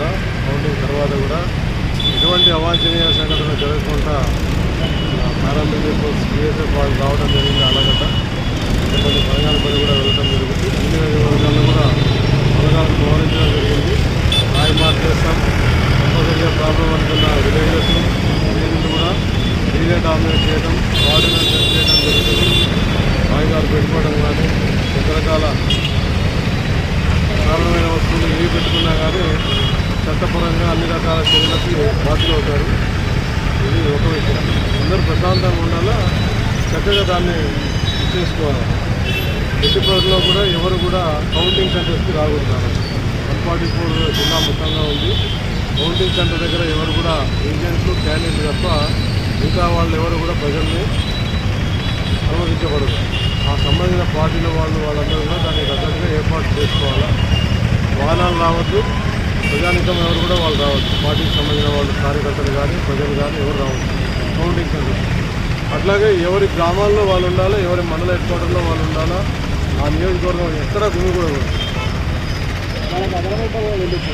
Counting తర్వాత కూడా ఎటువంటి అవాంఛనీయ సంఘటన జరగకుండా పారామిలిటరీ ఫోర్స్ వాళ్ళు రావడం జరిగింది అలాగట. కొన్ని పని కూడా వెళ్ళడం జరుగుతుంది అన్ని వర్గాల్లో కూడా బలగాలను గౌరవించడం జరిగింది. రాయి మార్చేస్తాం కంపల్సరిగా ప్రాబ్లం అనుకున్న విలేజెస్ విలేజ్లు కూడా రీలే డామినేట్ చేయడం ఆర్డినెన్స్ చేయడం జరుగుతుంది. రాయిగాలు పెట్టుకోవడం కానీ రకరకాల కారణమైన వస్తువులు ఏవి పెట్టుకున్నా కానీ చట్టపరంగా అన్ని రకాల చర్యలకి బాధ్యులు అవుతారు. ఇది ఒక విషయం. అందరూ ప్రశాంతంగా ఉండాలా? చక్కగా దాన్ని చేసుకోవాలి? ఎట్టి కూడా ఎవరు కూడా కౌంటింగ్ సెంటర్స్కి రాకూడదు వన్ ఫార్టీ ఫోర్ జిల్లా మొత్తంగా ఉంది. కౌంటింగ్ సెంటర్ దగ్గర ఎవరు కూడా ఏజెంట్లు క్యాండిడేట్లు తప్ప మిగతా వాళ్ళు ఎవరు కూడా ప్రజల్ని అనుమతించబడదు ఆ సంబంధించిన పార్టీల వాళ్ళు వాళ్ళందరూ కూడా దానికి తగ్గట్టుగా ఏర్పాటు చేసుకోవాలా? వాహనాలు రావద్దు. ప్రజానికం ఎవరు కూడా వాళ్ళు రావద్దు. పార్టీకి సంబంధించిన వాళ్ళు కార్యకర్తలు కానీ ప్రజలు కానీ ఎవరు రావద్దు. కౌంటింగ్ సెంటర్ అట్లాగే ఎవరి గ్రామాల్లో వాళ్ళు ఉండాలా ఎవరి మండల హెడ్ క్వార్టర్లో వాళ్ళు ఉండాలా ఆ నియోజకవర్గం ఎక్కడ అదనమాట వెళ్ళొచ్చు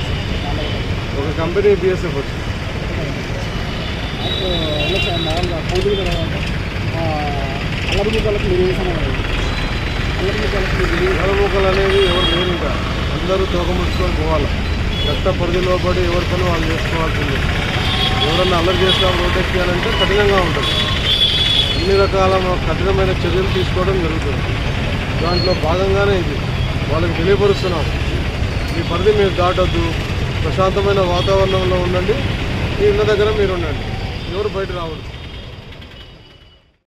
ఒక కంపెనీ బిఎస్ఎఫ్ వచ్చింది. నలముక్కలు అనేది ఎవరు లేరు ఇంకా. అందరూ తోకముచ్చుకొని పోవాలి. చట్ట పరిధి పడి ఎవరి పని వాళ్ళు చేసుకోవాల్సిందే. ఎవరన్నా అల్లరి చేసినా రోడ్ ఎక్కియాలంటే కఠినంగా ఉంటుంది. అన్ని రకాల కఠినమైన చర్యలు తీసుకోవడం జరుగుతుంది. దాంట్లో భాగంగానే ఇది. వాళ్ళకి తెలియపరుస్తున్నాం. మీ పరిధి మీరు దాటొద్దు. ప్రశాంతమైన వాతావరణంలో ఉండండి. మీ ఇళ్ళ దగ్గర మీరు ఉండండి. ఎవరు బయట రావద్దు.